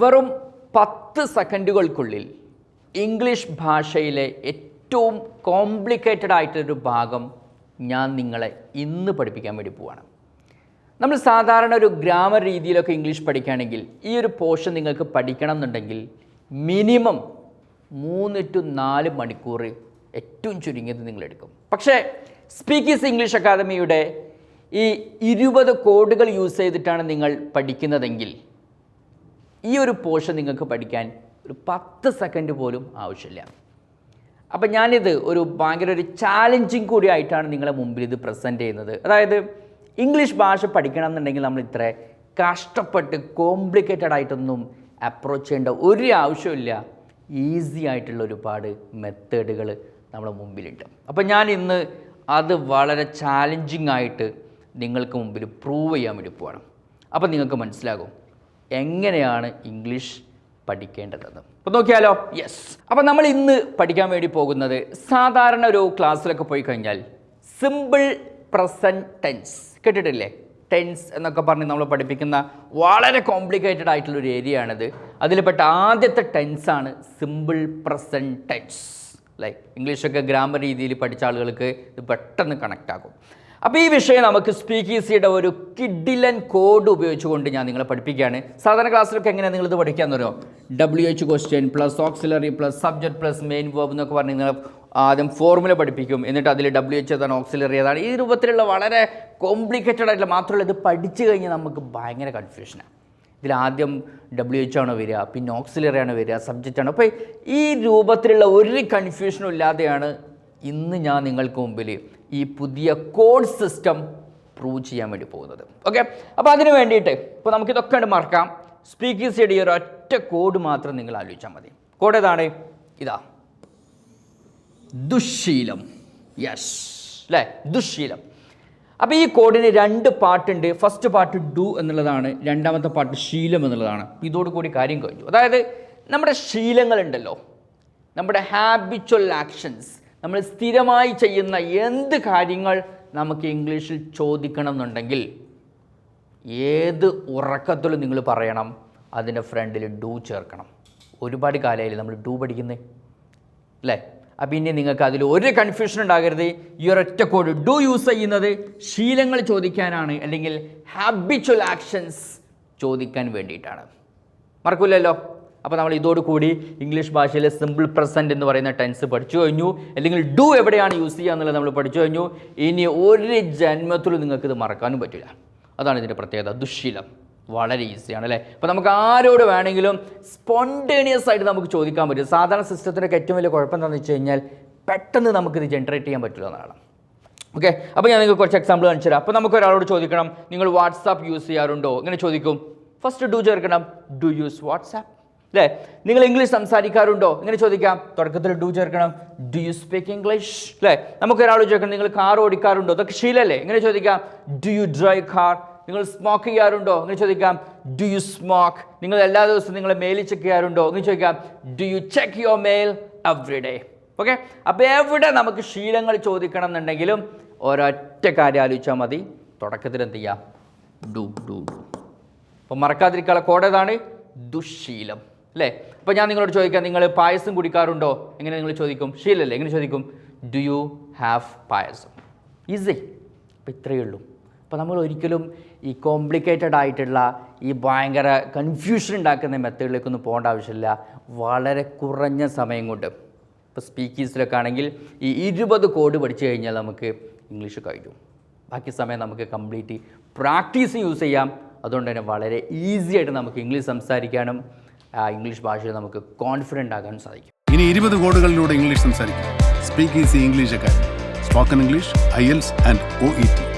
വെറും പത്ത് സെക്കൻഡുകൾക്കുള്ളിൽ ഇംഗ്ലീഷ് ഭാഷയിലെ ഏറ്റവും കോംപ്ലിക്കേറ്റഡ് ആയിട്ടൊരു ഭാഗം ഞാൻ നിങ്ങളെ ഇന്ന് പഠിപ്പിക്കാൻ വേണ്ടി പോവാണ്. നമ്മൾ സാധാരണ ഒരു ഗ്രാമർ രീതിയിലൊക്കെ ഇംഗ്ലീഷ് പഠിക്കുകയാണെങ്കിൽ ഈ ഒരു പോർഷൻ നിങ്ങൾക്ക് പഠിക്കണം എന്നുണ്ടെങ്കിൽ മിനിമം മൂന്ന് ടു നാല് മണിക്കൂർ ഏറ്റവും ചുരുങ്ങിയത് നിങ്ങളെടുക്കും. പക്ഷേ സ്പീക്കീസ് ഇംഗ്ലീഷ് അക്കാദമിയുടെ ഈ ഇരുപത് കോഡുകൾ യൂസ് ചെയ്തിട്ടാണ് നിങ്ങൾ പഠിക്കുന്നതെങ്കിൽ ഈ ഒരു പോർഷൻ നിങ്ങൾക്ക് പഠിക്കാൻ ഒരു പത്ത് സെക്കൻഡ് പോലും ആവശ്യമില്ല. അപ്പം ഞാനിത് ഒരു ഭയങ്കര ഒരു ചാലഞ്ചിങ് കൂടി ആയിട്ടാണ് നിങ്ങളെ മുമ്പിൽ ഇത് പ്രസന്റ് ചെയ്യുന്നത്. അതായത് ഇംഗ്ലീഷ് ഭാഷ പഠിക്കണം എന്നുണ്ടെങ്കിൽ നമ്മൾ ഇത്ര കഷ്ടപ്പെട്ട് കോംപ്ലിക്കേറ്റഡ് ആയിട്ടൊന്നും അപ്രോച്ച് ചെയ്യേണ്ട ഒരു ആവശ്യമില്ല ഈസി ആയിട്ടുള്ള ഒരുപാട് മെത്തേഡുകൾ നമ്മുടെ മുമ്പിലുണ്ട്. അപ്പം ഞാൻ ഇന്ന് അത് വളരെ ചാലഞ്ചിങ് ആയിട്ട് നിങ്ങൾക്ക് മുമ്പിൽ പ്രൂവ് ചെയ്യാൻ വേണ്ടി പോകണം അപ്പം നിങ്ങൾക്ക് മനസ്സിലാകും. എങ്ങനെയാണ് ഇംഗ്ലീഷ് പഠിക്കേണ്ടതെന്ന്? അപ്പോൾ നോക്കിയാലോ? യെസ് അപ്പോൾ നമ്മൾ ഇന്ന് പഠിക്കാൻ വേണ്ടി പോകുന്നത് സാധാരണ ഒരു ക്ലാസ്സിലൊക്കെ പോയി കഴിഞ്ഞാൽ സിമ്പിൾ പ്രസന്റ് ടെൻസ് കേട്ടിട്ടില്ലേ? ടെൻസ് എന്നൊക്കെ പറഞ്ഞ് നമ്മൾ പഠിപ്പിക്കുന്ന വളരെ കോംപ്ലിക്കേറ്റഡ് ആയിട്ടുള്ള ഒരു ഏരിയ ആണിത്. അതിൽപ്പെട്ട ആദ്യത്തെ ടെൻസാണ് സിമ്പിൾ പ്രസന്റ് ടെൻസ് അല്ലേ ഇംഗ്ലീഷൊക്കെ ഗ്രാമർ രീതിയിൽ പഠിച്ച ആളുകൾക്ക് ഇത് പെട്ടെന്ന് കണക്റ്റ് ആകും. അപ്പോൾ ഈ വിഷയം നമുക്ക് സ്പീക്ക് ഈസിയുടെ ഒരു കിഡിലൻ കോഡ് ഉപയോഗിച്ചുകൊണ്ട് ഞാൻ നിങ്ങളെ പഠിപ്പിക്കുകയാണ്. സാധാരണ ക്ലാസ്സിലൊക്കെ എങ്ങനെയാണ് നിങ്ങളിത് പഠിക്കാന്ന് പറയുമോ W H question plus auxiliary plus subject plus main verb എന്നൊക്കെ പറഞ്ഞ് നിങ്ങൾ ആദ്യം ഫോർമുല പഠിപ്പിക്കും. എന്നിട്ട് അതിൽ ഡബ്ല്യു എച്ച് ഏതാണ് ഓക്സിലറി ഏതാണ്. ഈ രൂപത്തിലുള്ള വളരെ കോംപ്ലിക്കേറ്റഡ് ആയിട്ടുള്ള മാത്രമല്ല ഇത് പഠിച്ചു കഴിഞ്ഞാൽ നമുക്ക് ഭയങ്കര കൺഫ്യൂഷനാണ് ഇതിൽ ആദ്യം ഡബ്ല്യു എച്ച് ആണോ വരിക പിന്നെ ഓക്സിലറി ആണോ വരിക സബ്ജക്റ്റ് ആണോ. അപ്പോൾ ഈ രൂപത്തിലുള്ള ഒരു കൺഫ്യൂഷനും ഇല്ലാതെയാണ് ഇന്ന് ഞാൻ നിങ്ങൾക്ക് മുമ്പിൽ ഈ പുതിയ കോഡ് സിസ്റ്റം പ്രൂവ് ചെയ്യാൻ വേണ്ടി പോകുന്നത്. ഓക്കെ അപ്പോൾ അതിന് വേണ്ടിയിട്ട് ഇപ്പോൾ നമുക്കിതൊക്കെ ഉണ്ട് മറക്കാം. സ്പീക്കി സിയുടെ ഒരു ഒറ്റ കോഡ് മാത്രം നിങ്ങൾ ആലോചിച്ചാൽ മതി. കോഡ് ഏതാണ്? ഇതാ. ദുശീലം. യെസ് അല്ലേ ദുശീലം. അപ്പോൾ ഈ കോഡിന് രണ്ട് പാട്ടുണ്ട്. ഫസ്റ്റ് പാർട്ട് ഡു എന്നുള്ളതാണ്. രണ്ടാമത്തെ പാർട്ട് ശീലം എന്നുള്ളതാണ്. ഇതോടുകൂടി കാര്യം കഴിഞ്ഞു. അതായത് നമ്മുടെ ശീലങ്ങളുണ്ടല്ലോ. നമ്മുടെ ഹാബിച്വൽ ആക്ഷൻസ് നമ്മൾ സ്ഥിരമായി ചെയ്യുന്ന എന്ത് കാര്യങ്ങൾ നമുക്ക് ഇംഗ്ലീഷിൽ ചോദിക്കണം എന്നുണ്ടെങ്കിൽ ഏത് ഉറക്കത്തിലും നിങ്ങൾ പറയണം അതിന്റെ ഫ്രണ്ടിൽ ഡു ചേർക്കണം. ഒരുപാട് കാലമായില്ലേ നമ്മൾ ഡു പഠിക്കുന്നത് അല്ലേ? അപ്പം ഇനി നിങ്ങൾക്ക് അതിൽ ഒരു കൺഫ്യൂഷൻ ഉണ്ടാകരുത്. ഈ ഒരൊറ്റ കോഡ് ഡു യൂസ് ചെയ്യുന്നത് ശീലങ്ങൾ ചോദിക്കാനാണ് അല്ലെങ്കിൽ ഹാബിച്വൽ ആക്ഷൻസ് ചോദിക്കാൻ വേണ്ടിയിട്ടാണ്. മറക്കില്ലല്ലോ അപ്പോൾ നമ്മൾ ഇതോടുകൂടി ഇംഗ്ലീഷ് ഭാഷയിലെ സിമ്പിൾ പ്രസന്റ് എന്ന് പറയുന്ന ടെൻസ് പഠിച്ചു കഴിഞ്ഞു. അല്ലെങ്കിൽ ഡു എവിടെയാണ് യൂസ് ചെയ്യുക എന്നുള്ളത് നമ്മൾ പഠിച്ചു കഴിഞ്ഞു. ഇനി ഒരു ജന്മത്തിലും നിങ്ങൾക്ക് ഇത് മറക്കാനും പറ്റില്ല. അതാണ് ഇതിന്റെ പ്രത്യേകത. ദുശീലം. വളരെ ഈസിയാണ് അല്ലേ? അപ്പോൾ നമുക്ക് ആരോട് വേണമെങ്കിലും സ്പോണ്ടേനിയസ് ആയിട്ട് നമുക്ക് ചോദിക്കാൻ പറ്റും. സാധാരണ സിസ്റ്റത്തിന്റെ ഏറ്റവും വലിയ കുഴപ്പം എന്താണെന്ന് വെച്ച് കഴിഞ്ഞാൽ പെട്ടെന്ന് നമുക്കിത് ജനറേറ്റ് ചെയ്യാൻ പറ്റില്ല എന്നാണ്. ഓക്കെ അപ്പോൾ ഞാൻ നിങ്ങൾക്ക് കുറച്ച് എക്സാമ്പിൾ കാണിച്ചു തരാം. അപ്പോൾ നമുക്ക് ഒരാളോട് ചോദിക്കണം നിങ്ങൾ വാട്സാപ്പ് യൂസ് ചെയ്യാറുണ്ടോ? ഇങ്ങനെ ചോദിക്കും. ഫസ്റ്റ് ഡു ചേർക്കണം. ഡു യൂസ് വാട്സാപ്പ് അല്ലേ നിങ്ങൾ ഇംഗ്ലീഷ് സംസാരിക്കാറുണ്ടോ? ഇങ്ങനെ ചോദിക്കാം. തുടക്കത്തിൽ ഡു ചേർക്കണം. ഡു യു സ്പീക്ക് ഇംഗ്ലീഷ് അല്ലേ നമുക്ക് ഒരാൾ ചോദിക്കണം നിങ്ങൾ കാർ ഓടിക്കാറുണ്ടോ? അതൊക്കെ ശീലല്ലേ? ഇങ്ങനെ ചോദിക്കാം. ഡു യു ഡ്രൈവ് കാർ നിങ്ങൾ സ്മോക്ക് ചെയ്യാറുണ്ടോ? ഇങ്ങനെ ചോദിക്കാം. ഡു യു സ്മോക്ക് നിങ്ങൾ എല്ലാ ദിവസവും നിങ്ങൾ മെയിൽ ചെക്ക് ചെയ്യാറുണ്ടോ? ഇങ്ങനെ ചോദിക്കാം. Do you check your mail every day okay അപ്പോൾ എവിടെ നമുക്ക് ശീലങ്ങൾ ചോദിക്കണം എന്നുണ്ടെങ്കിലും ഒരൊറ്റ കാര്യം ആലോചിച്ചാൽ മതി. തുടക്കത്തിൽ എന്ത് ചെയ്യാം? ഡു ഡു ഡു അപ്പോൾ മറക്കാതിരിക്കാനുള്ള കോഡ് ദുശ്ശീലം അല്ലേ അപ്പോൾ ഞാൻ നിങ്ങളോട് ചോദിക്കാം നിങ്ങൾ പായസം കുടിക്കാറുണ്ടോ? എങ്ങനെ നിങ്ങൾ ചോദിക്കും? ശീലല്ലേ എങ്ങനെ ചോദിക്കും? Do you have payasam? Easy അപ്പോൾ ഇത്രയേ ഉള്ളൂ. അപ്പോൾ നമ്മൾ ഒരിക്കലും ഈ കോംപ്ലിക്കേറ്റഡ് ആയിട്ടുള്ള ഈ ഭയങ്കര കൺഫ്യൂഷൻ ഉണ്ടാക്കുന്ന മെത്തേഡിലേക്കൊന്നും പോകേണ്ട ആവശ്യമില്ല. വളരെ കുറഞ്ഞ സമയം കൊണ്ട്. ഇപ്പോൾ സ്പീക്കീസിലൊക്കെ ആണെങ്കിൽ ഈ ഇരുപത് കോഡ് പഠിച്ചു കഴിഞ്ഞാൽ നമുക്ക് ഇംഗ്ലീഷ് കഴിയും. ബാക്കി സമയം നമുക്ക് കംപ്ലീറ്റ് പ്രാക്ടീസ് യൂസ് ചെയ്യാം. അതുകൊണ്ട് തന്നെ വളരെ ഈസി ആയിട്ട് നമുക്ക് ഇംഗ്ലീഷ് സംസാരിക്കാനും ഇംഗ്ലീഷ് ഭാഷയിൽ നമുക്ക് കോൺഫിഡന്റ് ആകാൻ സാധിക്കും. ഇനി ഇരുപത് കോഡുകളിലൂടെ ഇംഗ്ലീഷ് സംസാരിക്കും. Speak easy English academy spoken English IELTS and O E T